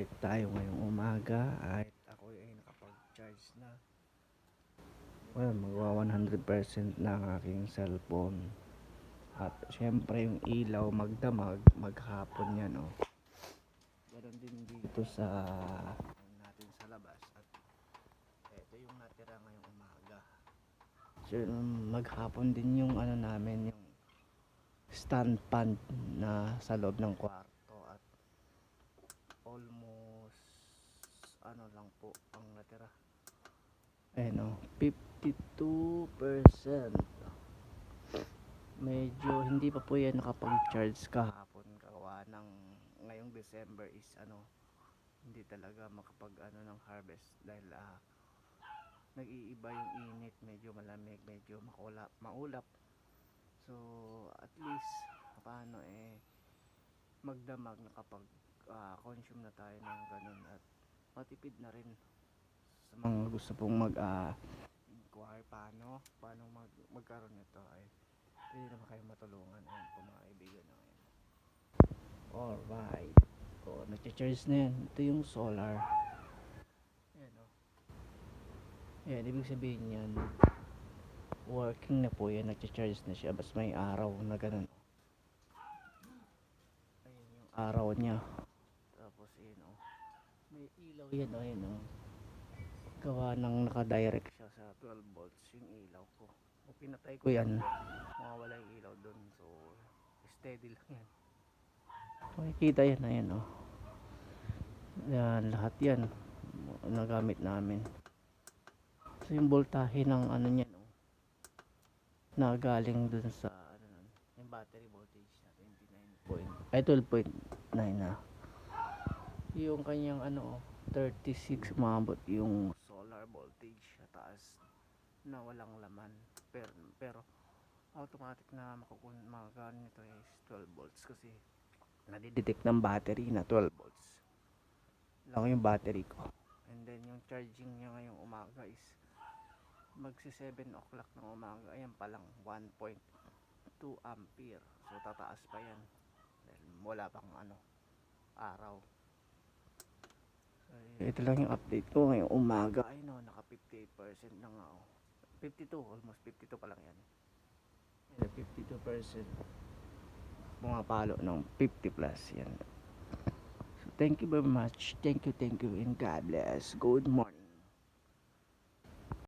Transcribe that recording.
bumalik tayo ngayong umaga at ako ay nakapag-charge na. Well, magwa 100% na ang aking cellphone. At syempre yung ilaw magdamag, maghapon yan oh. Ganon din dito sa ano natin sa labas at ito yung natira ngayong umaga. So maghapon din yung ano namin yung stand pan na sa loob ng kwarto at almost po ang natira. Ayun o, 52%. Medyo hindi pa po yan nakapag-charge kahapon kawa ng ngayong December is ano hindi talaga makapag ano ng harvest dahil ah nag-iiba yung init, medyo malamig, medyo makulap, maulap. So, at least paano eh magdamag na kapag ah, consume na tayo ng ganun at matipid na rin sa mga gusto pong mag ah, inquire paano paano mag magkaroon nito ay pwede naman kayo matulungan. Ayun po mga kaibigan na ngayon alright. O nagcha-charge na yan ito yung solar. Ayan o ayan ibig sabihin yan working na po yan. Nagcha-charge na siya. Basta may araw na ganun. Araw niya may ilaw yan o yun o gawa ng nakadirect siya sa 12 volts yung ilaw ko. O pinatay ko yan. Mawawala yung ilaw dun so steady lang yan. Makikita yan ayan o yan lahat yan nagamit namin. So yung voltahe ng ano niyan o na galing dun sa ano nun, yung battery voltage na 29 point ay 12.9 na yung kanyang ano 36 umabot yung solar voltage sa taas na walang laman. Pero, pero automatic na makukun nito is 12 volts kasi nadidetect ng battery na 12 volts. Lang yung battery ko. And then yung charging niya ngayong umaga is magsi 7 o'clock ng umaga. Ayan pa lang 1.2 ampere. So tataas pa yan. Dahil wala pang ano araw ito lang yung update ko ngayong umaga. Ay no naka 58% na nga oh. 52 almost 52 pa lang yan. Ayan, 52% pumapalo ng 50 plus yan. So thank you very much. Thank you thank you and God bless. Good morning